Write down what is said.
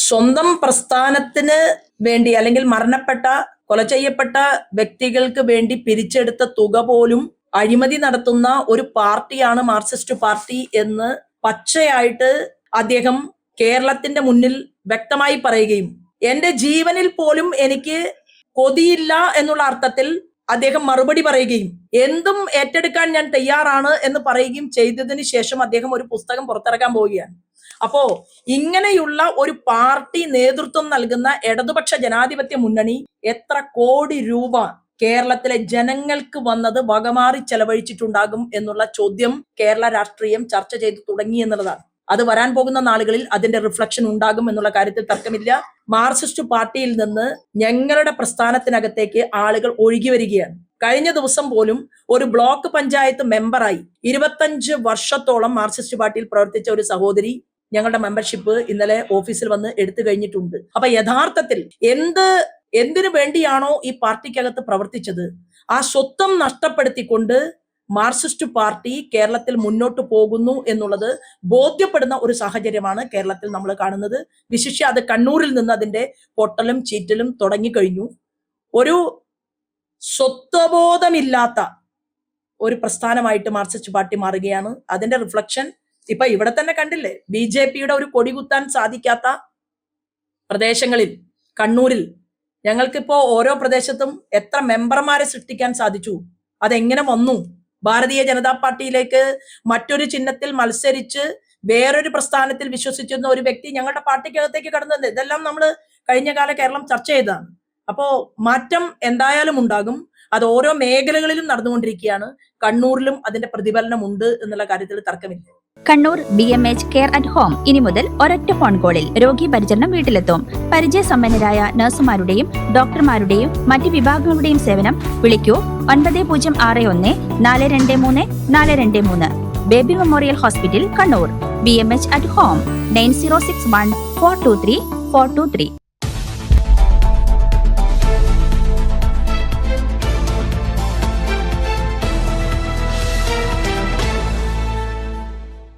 സ്വന്തം പ്രസ്ഥാനത്തിന് വേണ്ടി അല്ലെങ്കിൽ മരണപ്പെട്ട കൊല ചെയ്യപ്പെട്ട വ്യക്തികൾക്ക് വേണ്ടി പിരിച്ചെടുത്ത തുക പോലും അഴിമതി നടത്തുന്ന ഒരു പാർട്ടിയാണ് മാർക്സിസ്റ്റ് പാർട്ടി എന്ന് പച്ചയായിട്ട് അദ്ദേഹം കേരളത്തിന്റെ മുന്നിൽ വ്യക്തമായി പറയുകയും എന്റെ ജീവനിൽ പോലും എനിക്ക് കൊതിയില്ല എന്നുള്ള അർത്ഥത്തിൽ അദ്ദേഹം മറുപടി പറയുകയും എന്തും ഏറ്റെടുക്കാൻ ഞാൻ തയ്യാറാണ് എന്ന് പറയുകയും ചെയ്തതിന് ശേഷം അദ്ദേഹം ഒരു പുസ്തകം പുറത്തിറക്കാൻ പോവുകയാണ്. അപ്പോ ഇങ്ങനെയുള്ള ഒരു പാർട്ടി നേതൃത്വം നൽകുന്ന ഇടതുപക്ഷ ജനാധിപത്യ മുന്നണി എത്ര കോടി രൂപ കേരളത്തിലെ ജനങ്ങൾക്ക് വന്നത് വകമാറി ചെലവഴിച്ചിട്ടുണ്ടാകും എന്നുള്ള ചോദ്യം കേരള രാഷ്ട്രീയം ചർച്ച ചെയ്തു തുടങ്ങി എന്നുള്ളതാണ്. അത് വരാൻ പോകുന്ന നാളുകളിൽ അതിന്റെ റിഫ്ലക്ഷൻ ഉണ്ടാകും എന്നുള്ള കാര്യത്തിൽ തർക്കമില്ല. മാർക്സിസ്റ്റ് പാർട്ടിയിൽ നിന്ന് ഞങ്ങളുടെ പ്രസ്ഥാനത്തിനകത്തേക്ക് ആളുകൾ ഒഴുകി വരികയാണ്. കഴിഞ്ഞ ദിവസം പോലും ഒരു ബ്ലോക്ക് പഞ്ചായത്ത് മെമ്പറായി ഇരുപത്തഞ്ച് വർഷത്തോളം മാർക്സിസ്റ്റ് പാർട്ടിയിൽ പ്രവർത്തിച്ച ഒരു സഹോദരി ഞങ്ങളുടെ മെമ്പർഷിപ്പ് ഇന്നലെ ഓഫീസിൽ വന്ന് എടുത്തു കഴിഞ്ഞിട്ടുണ്ട്. അപ്പൊ യഥാർത്ഥത്തിൽ എന്ത് എന്തിനു വേണ്ടിയാണോ ഈ പാർട്ടിക്കകത്ത് പ്രവർത്തിച്ചത്? ആ സ്വത്വം നഷ്ടപ്പെടുത്തിക്കൊണ്ട് മാർക്സിസ്റ്റ് പാർട്ടി കേരളത്തിൽ മുന്നോട്ട് പോകുന്നു എന്നുള്ളത് ബോധ്യപ്പെടുന്ന ഒരു സാഹചര്യമാണ് കേരളത്തിൽ നമ്മൾ കാണുന്നത്. വിശിഷ്യ അത് കണ്ണൂരിൽ നിന്ന് അതിന്റെ പൊട്ടലും ചീറ്റലും തുടങ്ങിക്കഴിഞ്ഞു ഒരു സ്വത്വബോധമില്ലാത്ത ഒരു പ്രസ്ഥാനമായിട്ട് മാർക്സിസ്റ്റ് പാർട്ടി മാറുകയാണ്. അതിന്റെ റിഫ്ലക്ഷൻ ഇപ്പൊ ഇവിടെ തന്നെ കണ്ടില്ലേ? ബി ജെ പിയുടെ ഒരു കൊടി കുത്താൻ സാധിക്കാത്ത പ്രദേശങ്ങളിൽ കണ്ണൂരിൽ ഞങ്ങൾക്കിപ്പോ ഓരോ പ്രദേശത്തും എത്ര മെമ്പർമാരെ സൃഷ്ടിക്കാൻ സാധിച്ചു? അതെങ്ങനെ വന്നു? ഭാരതീയ ജനതാ പാർട്ടിയിലേക്ക് മറ്റൊരു ചിഹ്നത്തിൽ മത്സരിച്ച് വേറൊരു പ്രസ്ഥാനത്തിൽ വിശ്വസിച്ചിരുന്ന ഒരു വ്യക്തി ഞങ്ങളുടെ പാർട്ടിക്കകത്തേക്ക് കടന്നു ഇതെല്ലാം നമ്മൾ കഴിഞ്ഞ കാല കേരളം ചർച്ച ചെയ്തതാണ്. അപ്പോ മാറ്റം എന്തായാലും ഉണ്ടാകും. അത് ഓരോ മേഖലകളിലും നടന്നുകൊണ്ടിരിക്കുകയാണ്. കണ്ണൂരിലും അതിന്റെ പ്രതിഫലനം ഉണ്ട് എന്നുള്ള കാര്യത്തിൽ തർക്കമില്ല. Kannur B M H care at home ഇനി മുതൽ ഒരൊറ്റ ഫോൺ കോളിൽ രോഗി പരിചരണം വീട്ടിലെത്തും. പരിചയ പരിചയസമ്പന്നരായ നഴ്സുമാരുടെയും ഡോക്ടർമാരുടെയും മറ്റ് വിഭാഗങ്ങളുടെയും സേവനം വിളിക്കൂ ഒൻപത് പൂജ്യം ആറ് ഒന്ന് നാല് രണ്ട് മൂന്ന് നാല് രണ്ട് മൂന്ന്. Baby memorial hospital Kannur. B M H at home nine zero six one four two three four two three.